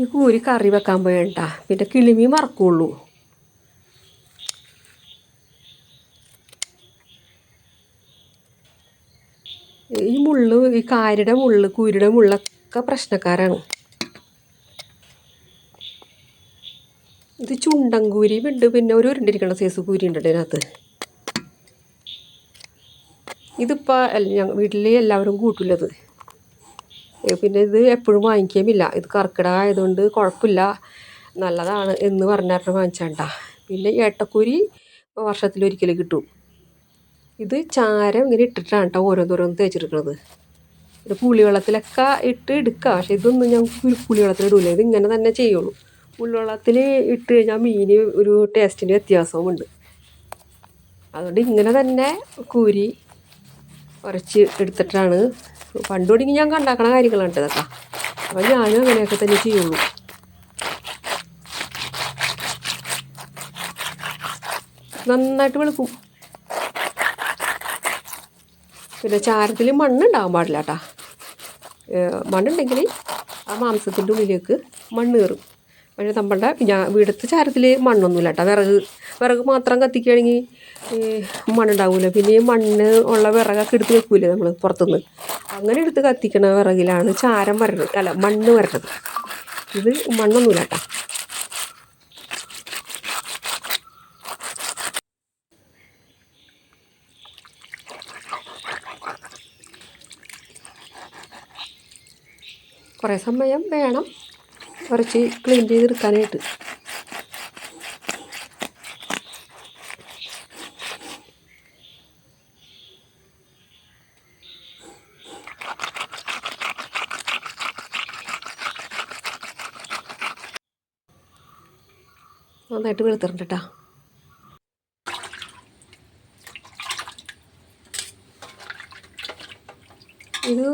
ഈ കൂരി കറി വെക്കാൻ പോയണ്ട പിന്നെ കിളിമീൻ മറക്കുള്ളൂ ഈ മുള്ള് ഈ കാരിയുടെ മുള്ള് കൂരിയുടെ മുള്ളൊക്കെ പ്രശ്നക്കാരാണ്. ഇത് ചുണ്ടൻ കൂരി ഉണ്ട്. പിന്നെ ഒരു ഉരുണ്ടിരിക്കണ സൈസ് കൂരി ഉണ്ട് അതിനകത്ത്. ഇതിപ്പോൾ ഞങ്ങൾ വീട്ടിൽ എല്ലാവരും കൂട്ടില്ലത് പിന്നെ ഇത് എപ്പോഴും വാങ്ങിക്കുകയുമില്ല ഇത് കർക്കിടക ആയതുകൊണ്ട് കുഴപ്പമില്ല. നല്ലതാണ് എന്ന് പറഞ്ഞാൽ വാങ്ങിച്ചേണ്ട പിന്നെ ഏട്ടക്കൂരി വർഷത്തിലൊരിക്കൽ കിട്ടും. ഇത് ചാരം ഇങ്ങനെ ഇട്ടിട്ടാണ് കേട്ടോ ഓരോന്നോരോന്ന് തേച്ചെടുക്കുന്നത് ഇത് പുളിവെള്ളത്തിലൊക്കെ ഇട്ട് എടുക്കുക. പക്ഷേ ഇതൊന്നും ഞാൻ പുളിവെള്ളത്തിൽ ഇടൂല. ഇത് ഇങ്ങനെ തന്നെ ചെയ്യുള്ളൂ. പുളിവെള്ളത്തിൽ ഇട്ട് കഴിഞ്ഞാൽ മീന് ഒരു ടേസ്റ്റിന്റെ വ്യത്യാസവുമുണ്ട്. അതുകൊണ്ട് ഇങ്ങനെ തന്നെ കൂരി ഉരച്ച് എടുത്തിട്ടാണ് പണ്ട് തുടങ്ങി ഞാൻ കണ്ടാക്കണ കാര്യങ്ങളുണ്ട് ഇതൊക്കെ. അപ്പോൾ ഞാനും അങ്ങനെയൊക്കെ തന്നെ ചെയ്യുള്ളൂ. നന്നായിട്ട് വെളുക്കും. പിന്നെ ചാരത്തിൽ മണ്ണുണ്ടാകാൻ പാടില്ല കേട്ടോ. മണ്ണുണ്ടെങ്കിൽ ആ മാംസത്തിന്റെ ഉള്ളിലേക്ക് മണ്ണ് കയറും. പക്ഷേ നമ്മളുടെ ഞാൻ വീടത്തെ ചാരത്തിൽ മണ്ണൊന്നുമില്ല കേട്ടോ. വിറക് വിറക് മാത്രം കത്തിക്കുകയാണെങ്കിൽ മണ്ണുണ്ടാവില്ല പിന്നെ ഈ മണ്ണ് ഉള്ള വിറകൊക്കെ എടുത്ത് വെക്കൂലേ നമ്മൾ പുറത്തുനിന്ന്. അങ്ങനെ എടുത്ത് കത്തിക്കണ വിറകിലാണ് ചാരം വരണത് അല്ല മണ്ണ് വരണത്. ഇത് മണ്ണൊന്നുമില്ല കേട്ടോ. കുറേ സമയം വേണം. കുറച്ച് ക്ലീൻ ചെയ്തെടുക്കാനായിട്ട്. നന്നായിട്ട് വെളുത്തിട്ടുണ്ട് കേട്ടോ ഇത്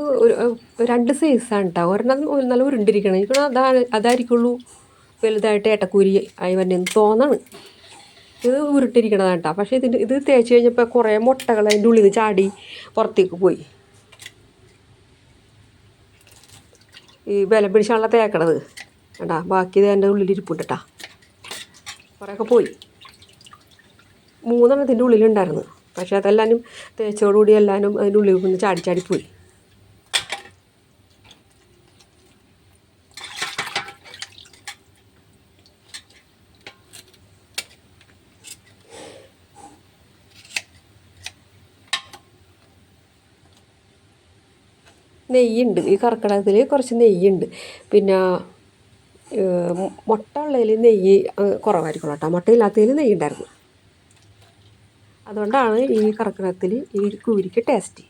രണ്ട് സൈസാണ് കേട്ടോ ഒരെണ്ണം നല്ല ഉരുണ്ടിരിക്കണം. എനിക്ക് അതാ അതായിരിക്കുള്ളൂ വലുതായിട്ട് ഏട്ടക്കൂരി ആയി വരുന്നതെന്ന് തോന്നാണ്. ഇത് ഉരുട്ടിരിക്കണതാണ് കേട്ടോ പക്ഷേ ഇതിന് ഇത് തേച്ച് കഴിഞ്ഞപ്പോൾ കുറേ മുട്ടകൾ അതിന്റെ ഉള്ളിൽ നിന്ന് ചാടി പുറത്തേക്ക് പോയി. ഈ വില പിടിച്ചാണല്ലോ തേക്കണത്. കേട്ടാ ബാക്കി ഇത് എന്റെ ഉള്ളിൽ ഇരിപ്പുണ്ട് കേട്ടാ കുറേയൊക്കെ പോയി. മൂന്നെണ്ണത്തിന്റെ ഉള്ളിലുണ്ടായിരുന്നു. പക്ഷേ അതെല്ലാവരും തേച്ചോടുകൂടി എല്ലാവരും അതിന്റെ ഉള്ളിൽ നിന്ന് ചാടി ചാടി പോയി. നെയ്യുണ്ട്. ഈ കർക്കിടകത്തിൽ കുറച്ച് നെയ്യുണ്ട്. പിന്നെ മുട്ട ഉള്ളതിൽ നെയ്യ് കുറവായിരിക്കും കേട്ടോ. മുട്ട ഇല്ലാത്തതിൽ നെയ്യ് ഉണ്ടായിരുന്നു. അതുകൊണ്ടാണ് ഈ കർക്കിടകത്തിൽ ഈ കൂരിക്ക് ടേസ്റ്റ്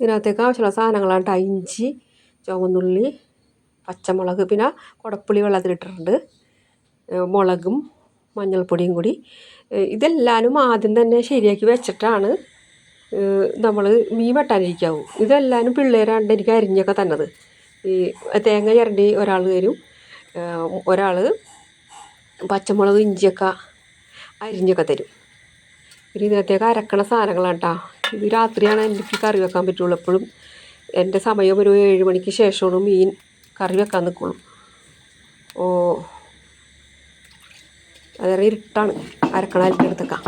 ഇതിനകത്തേക്ക് ആവശ്യമുള്ള സാധനങ്ങളാണ് ഇഞ്ചി ചുവന്നുള്ളി പച്ചമുളക് പിന്നെ കുടപ്പുളി വെള്ളത്തിലിട്ടിട്ടുണ്ട് മുളകും മഞ്ഞൾപ്പൊടിയും കൂടി. ഇതെല്ലാവരും ആദ്യം തന്നെ ശരിയാക്കി വെച്ചിട്ടാണ് നമ്മൾ മീൻ വെട്ടാനിരിക്കാവൂ. ഇതെല്ലാവരും പിള്ളേരാണ്ട് എനിക്ക് അരിഞ്ഞൊക്കെ തന്നത്. ഈ തേങ്ങ ചിരണ്ടി ഒരാൾ തരും. ഒരാൾ പച്ചമുളക് ഇഞ്ചിയൊക്കെ അരിഞ്ഞൊക്കെ തരും. പിന്നെ ഇതിനകത്തേക്ക് അരക്കണ സാധനങ്ങളാണ് കേട്ടോ ഇത് രാത്രിയാണ് എനിക്ക് കറി വെക്കാൻ പറ്റുള്ളൂ. എപ്പോഴും എന്റെ സമയം ഒരു ഏഴ് മണിക്ക് ശേഷമാണ് മീൻ കറി വെക്കാൻ നിൽക്കുള്ളൂ ഓ. അതേറെ ഇരുട്ടാണ്. അരക്കണ അടുത്തൊക്കെ.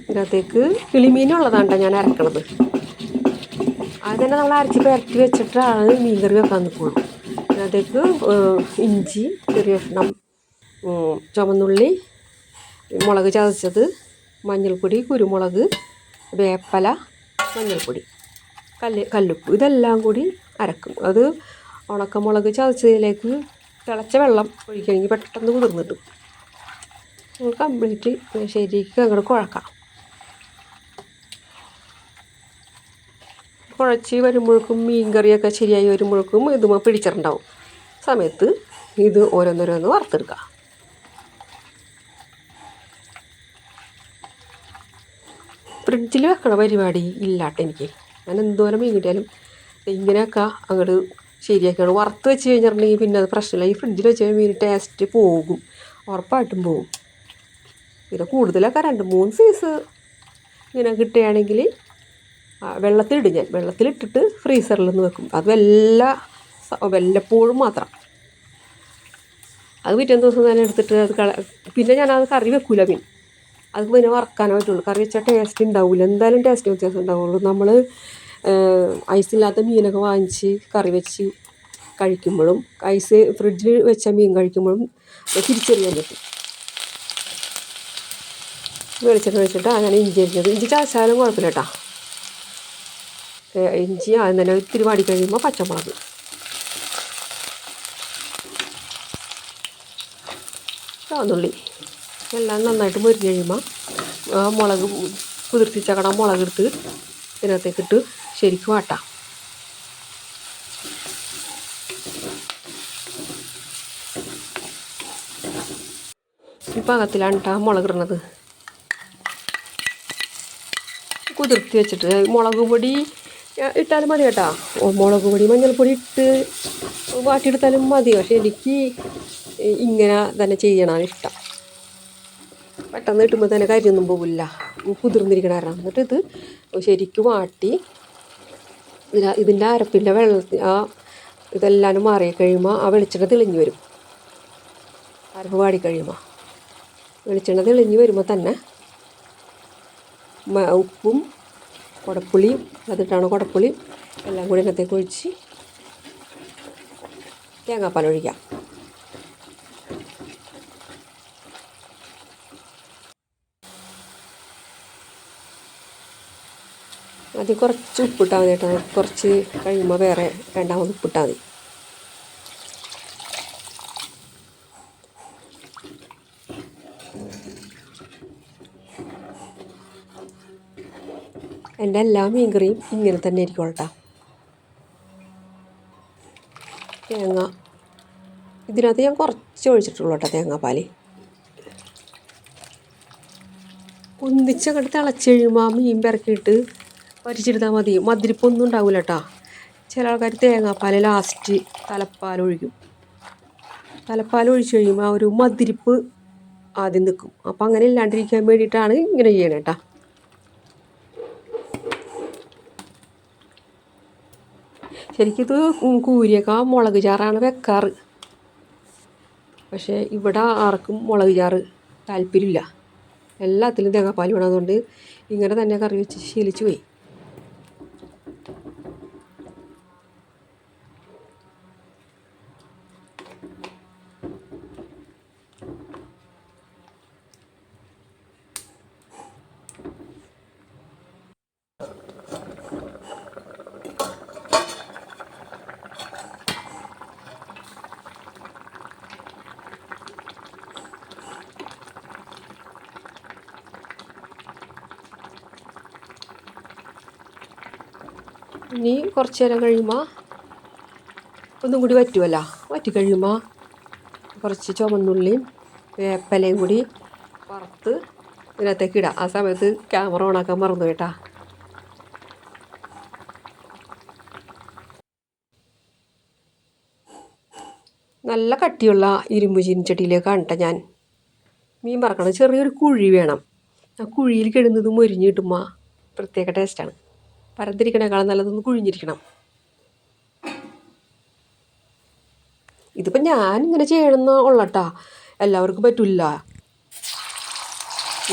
ഇതിനകത്തേക്ക് കിളിമീനുള്ളതാണ് ഞാൻ അരക്കണത്. അത് തന്നെ നമ്മൾ അരച്ച് പുരട്ടി വെച്ചിട്ടാണ് മീൻ കറി വെക്കാൻ നിൽക്കുള്ളൂ അതിനകത്തേക്ക് ഇഞ്ചി ചെറിയ കഷ്ണം ചുമന്നുള്ളി മുളക് ചതച്ചത് മഞ്ഞൾപ്പൊടി കുരുമുളക് വേപ്പല മഞ്ഞൾപ്പൊടി കല്ല് കല്ലുപ്പ് ഇതെല്ലാം കൂടി അരക്കും. അത് ഉണക്കമുളക് ചതച്ചതിലേക്ക് തിളച്ച വെള്ളം ഒഴിക്കണമെങ്കിൽ പെട്ടെന്ന് കുതിർന്നിട്ടും കംപ്ലീറ്റ് ശരിക്കും അങ്ങോട്ട് കുഴക്കാം കുഴച്ച് വരുമ്പോഴേക്കും മീൻ കറിയൊക്കെ ശരിയായി വരുമ്പോഴേക്കും ഇതുമ്പോൾ പിടിച്ചിട്ടുണ്ടാവും. സമയത്ത് ഇത് ഓരോന്നോരോന്ന് വറുത്തെടുക്കുക ഫ്രിഡ്ജിൽ വെക്കണ പരിപാടി ഇല്ലാട്ടെ എനിക്ക്. ഞാൻ എന്തോരം മീൻ കിട്ടിയാലും ഇങ്ങനെയൊക്കെ അങ്ങോട്ട് ശരിയാക്കിയാണ് വറുത്ത് വെച്ച് കഴിഞ്ഞിട്ടുണ്ടെങ്കിൽ പിന്നെ അത് പ്രശ്നമില്ല ഈ ഫ്രിഡ്ജിൽ വെച്ച് കഴിഞ്ഞാൽ മീൻ ടേസ്റ്റ് പോകും. ഉറപ്പായിട്ടും പോകും. പിന്നെ കൂടുതലൊക്കെ രണ്ട് മൂന്ന് സൈസ് ഇങ്ങനെ കിട്ടുകയാണെങ്കിൽ വെള്ളത്തിലിടും ഞാൻ. വെള്ളത്തിലിട്ടിട്ട് ഫ്രീസറിൽ നിന്ന് വെക്കും. അത് എല്ലാ വല്ലപ്പോഴും മാത്രം. അത് പിറ്റേ ദിവസം തന്നെ എടുത്തിട്ട് അത് കള പിന്നെ ഞാനത് കറി വെക്കൂല പിന്നെ. അത് പിന്നെ വറക്കാനേ പറ്റുള്ളൂ. കറി വെച്ചാൽ ടേസ്റ്റ് ഉണ്ടാവില്ല എന്തായാലും ടേസ്റ്റ് വ്യത്യാസം ഉണ്ടാവുള്ളൂ. നമ്മൾ ഐസില്ലാത്ത മീനൊക്കെ വാങ്ങിച്ച് കറി വെച്ച് കഴിക്കുമ്പോഴും ഐസ് ഫ്രിഡ്ജിൽ വെച്ച മീൻ കഴിക്കുമ്പോഴും തിരിച്ചറിയാൻ പറ്റും. വെളിച്ചെണ്ണ വെച്ചിട്ട് അങ്ങനെ ഇഞ്ചി അരിഞ്ഞത്. ഇഞ്ചി ചാച്ചാലും കുഴപ്പമില്ല കേട്ടോ. ഇഞ്ചി ആദ്യം തന്നെ ഇത്തിരി വാടി കഴിയുമ്പോൾ പച്ചമുളക്. ചുവന്നുള്ളി എല്ലാം നന്നായിട്ട് മുരിഞ്ഞ് കഴിയുമ്പോൾ മുളക് കുതിർത്തിച്ചക്കട മുളക് എടുത്ത് ഇതിനകത്തേക്ക് ഇട്ട് ശരിക്കും ആട്ടാം. ഈ പാകത്തിലാണ് കേട്ടോ മുളക് ഇടണത്. കുതിർത്തി വെച്ചിട്ട് മുളക് പൊടി ഇട്ടാലും മതി കേട്ടോ. മുളക് പൊടി മഞ്ഞൾപ്പൊടി ഇട്ട് വാട്ടിയെടുത്താലും മതി. പക്ഷെ എനിക്ക് ഇങ്ങനെ തന്നെ ചെയ്യണമാണ് ഇഷ്ടം. പെട്ടെന്ന് കിട്ടുമ്പോൾ തന്നെ കരിയൊന്നും പോകില്ല കുതിർന്നിരിക്കണ എന്നിട്ട് ഇത് ശരിക്കും വാട്ടി ഇതിന്റെ അരപ്പിന്റെ വെള്ളത്തിൽ ആ ഇതെല്ലാം മാറി കഴിയുമ്പോൾ ആ വെളിച്ചെണ്ണ തെളിഞ്ഞു വരും. അരപ്പ് വാടി കഴിയുമ്പോൾ വെളിച്ചെണ്ണ തെളിഞ്ഞു വരുമ്പോൾ തന്നെ ഉപ്പും കുടപ്പുളിയും അതിട്ടാണ് കുടപ്പുളിയും എല്ലാം കൂടി ഇതിനകത്തേക്ക് ഒഴിച്ച് തേങ്ങാപ്പാൽ ഒഴിക്കാം. ആദ്യം കുറച്ച് ഉപ്പിട്ടാൽ മതി കേട്ടോ. കുറച്ച് കഴിയുമ്പോൾ വേറെ രണ്ടാമത് ഉപ്പിട്ടാൽ മതി. എന്റെ എല്ലാ മീൻകറിയും ഇങ്ങനെ തന്നെ കേട്ടോ. തേങ്ങ. ഇതിനകത്ത് ഞാൻ കുറച്ച് ഒഴിച്ചിട്ടുള്ളൂ കേട്ടോ തേങ്ങാപ്പാൽ ഒന്നിച്ചങ്ങോട്ട് തിളച്ച് കഴിയുമ്പോൾ മീൻ പിറക്കിയിട്ട് വരിച്ചെടുത്താൽ മതി. മതിരിപ്പൊന്നും ഉണ്ടാവില്ല കേട്ടോ ചില ആൾക്കാർ തേങ്ങാപ്പാൽ ലാസ്റ്റ് തലപ്പാൽ ഒഴിക്കും. തലപ്പാൽ ഒഴിച്ച് കഴിയുമ്പോൾ ആ ഒരു മതിരിപ്പ് ആദ്യം നിൽക്കും അപ്പം അങ്ങനെ ഇല്ലാണ്ടിരിക്കാൻ വേണ്ടിയിട്ടാണ് ഇങ്ങനെ ചെയ്യണേ കേട്ടോ ശരിക്കിത് കൂരിയൊക്കെ മുളക് ചാറാണ് വെക്കാറ്. പക്ഷേ ഇവിടെ ആർക്കും മുളക് ചാറ് താല്പര്യമില്ല. എല്ലാത്തിലും തേങ്ങാപ്പാൽ വേണമെന്നുണ്ട് ഇങ്ങനെ തന്നെ കറി വെച്ച് ശീലിച്ചു പോയി. ഇനി കുറച്ച് നേരം കഴിയുമ്പോൾ ഒന്നും കൂടി വറ്റുമല്ലോ. വറ്റി കഴിയുമ്പോൾ കുറച്ച് ചുമന്നുള്ളിയും വേപ്പലയും കൂടി വറുത്ത് ഇതിനകത്തേക്ക് ഇടാം. ആ സമയത്ത് ക്യാമറ ഓണാക്കാൻ മറന്നു കേട്ടാ. നല്ല കട്ടിയുള്ള ഇരുമ്പ് ചീനിച്ചട്ടിയിലേക്കാണ് കേട്ടോ ഞാൻ. മീൻ മറക്കണ ചെറിയൊരു കുഴി വേണം. ആ കുഴിയിൽ കിടുന്നത് മൊരിഞ്ഞ് കിട്ടുമ്പോൾ പ്രത്യേക ടേസ്റ്റാണ് പരന്നിരിക്കണേക്കാളും നല്ലതൊന്ന് കുഴിഞ്ഞിരിക്കണം. ഇതിപ്പോൾ ഞാൻ ഇങ്ങനെ ചെയ്യണമെന്ന് ഉള്ളട്ടാ. എല്ലാവർക്കും പറ്റില്ല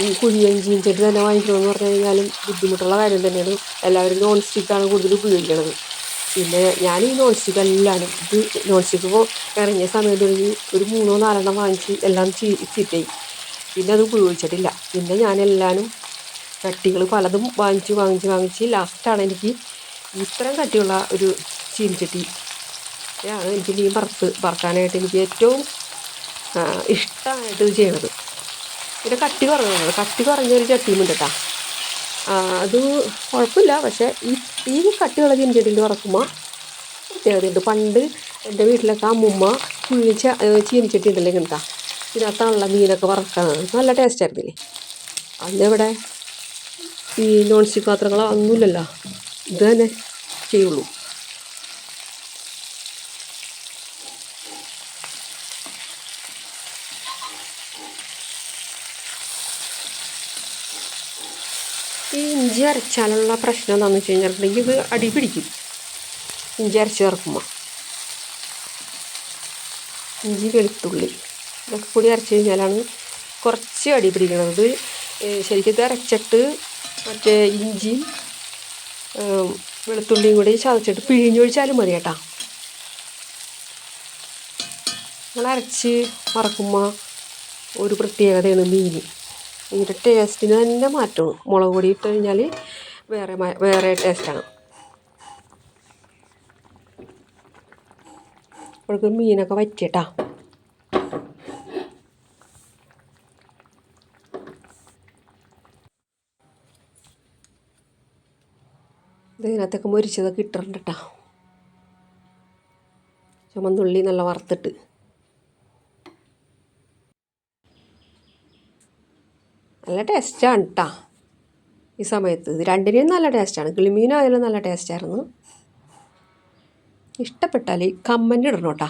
ഈ കുഴിയൻ ചീഞ്ചട്ടി തന്നെ വാങ്ങിക്കണമെന്ന് പറഞ്ഞു കഴിഞ്ഞാലും ബുദ്ധിമുട്ടുള്ള കാര്യം തന്നെയാണ്. എല്ലാവരും നോൺ സ്റ്റിക്കാണ് കൂടുതൽ ഉപയോഗിക്കണത്. പിന്നെ ഞാൻ ഈ നോൺ സ്റ്റിക്ക് എല്ലാം ഇത് നോൺ സ്റ്റിക്ക് ഇപ്പോൾ ഇറങ്ങിയ സമയം തുടങ്ങി ഒരു മൂന്നോ നാലെണ്ണം വാങ്ങിച്ച് എല്ലാം ചീ ചീത്തയായി. പിന്നെ അത് ഉപയോഗിച്ചിട്ടില്ല. പിന്നെ ഞാൻ എല്ലാവരും ചട്ടികൾ പലതും വാങ്ങിച്ച് വാങ്ങിച്ച് വാങ്ങിച്ച് ലാസ്റ്റാണ് എനിക്ക് ഇത്രയും കട്ടിയുള്ള ഒരു ചീനിച്ചട്ടി. ആണ് എനിക്ക് മീൻ വറുത്ത് വറുക്കാനായിട്ട് എനിക്ക് ഏറ്റവും ഇഷ്ടമായിട്ട് ചെയ്യണത് പിന്നെ കട്ടി കുറഞ്ഞത് കട്ടി കുറഞ്ഞൊരു ചട്ടിയും ഉണ്ട് കേട്ടോ. അത് കുഴപ്പമില്ല. പക്ഷേ ഈ ഈ കട്ടിയുള്ള ചീനിച്ചട്ടിയിൽ വറക്കുമ്പോൾ പ്രത്യേകതയുണ്ട് പണ്ട് എന്റെ വീട്ടിലൊക്കെ അമ്മുമ്മ കുഴിച്ച ചീനിച്ചട്ടി ഉണ്ടല്ലോ കിട്ടാം ഇതിനകത്താണുള്ള മീനൊക്കെ വറക്കുന്നത്. നല്ല ടേസ്റ്റ് ആയിരുന്നില്ലേ? അന്നിവിടെ ഈ നോൺ സ്റ്റിക്ക് പാത്രങ്ങളോ ഒന്നുമില്ലല്ലോ. ഇത് തന്നെ ചെയ്യുള്ളൂ. ഈ ഇഞ്ചി അരച്ചാലുള്ള പ്രശ്നം എന്താണെന്ന് വെച്ച് കഴിഞ്ഞിട്ടുണ്ടെങ്കിൽ ഇത് അടി പിടിക്കും. ഇഞ്ചി അരച്ച് ചേർക്കുമ്പോൾ ഇഞ്ചി വെളുത്തുള്ളി ഇതൊക്കെ കൂടി അരച്ച് കഴിഞ്ഞാലാണ് കുറച്ച് അടി പിടിക്കുന്നത് ശരിക്കും ഇത് അരച്ചിട്ട് മറ്റേ ഇഞ്ചിയും വെളുത്തുള്ളിയും കൂടി ചതച്ചിട്ട് പിഴിഞ്ഞൊഴിച്ചാലും മതി കേട്ടോ. നമ്മൾ അരച്ച് മറക്കുമ്പോൾ ഒരു പ്രത്യേകതയാണ് മീൻ. ഇതിന്റെ ടേസ്റ്റിന് തന്നെ മാറ്റമാണ് മുളക് പൊടി ഇട്ട് കഴിഞ്ഞാൽ വേറെ വേറെ ടേസ്റ്റാണ് അപ്പോഴേക്ക് മീനൊക്കെ വറ്റിയട്ടാ ഇതിനകത്തൊക്കെ മൊരിച്ചതൊക്കെ ഇട്ടിട്ടുണ്ട് കേട്ടോ ചുമന്നുള്ളി നല്ല വറുത്തിട്ട്. നല്ല ടേസ്റ്റാണ് കേട്ടോ ഈ സമയത്ത്. ഇത് രണ്ടിനെയും നല്ല ടേസ്റ്റാണ്. കിളിമീനും ആയാലും നല്ല ടേസ്റ്റായിരുന്നു. ഇഷ്ടപ്പെട്ടാൽ കമ്മന്റ് ഇടണം കേട്ടോ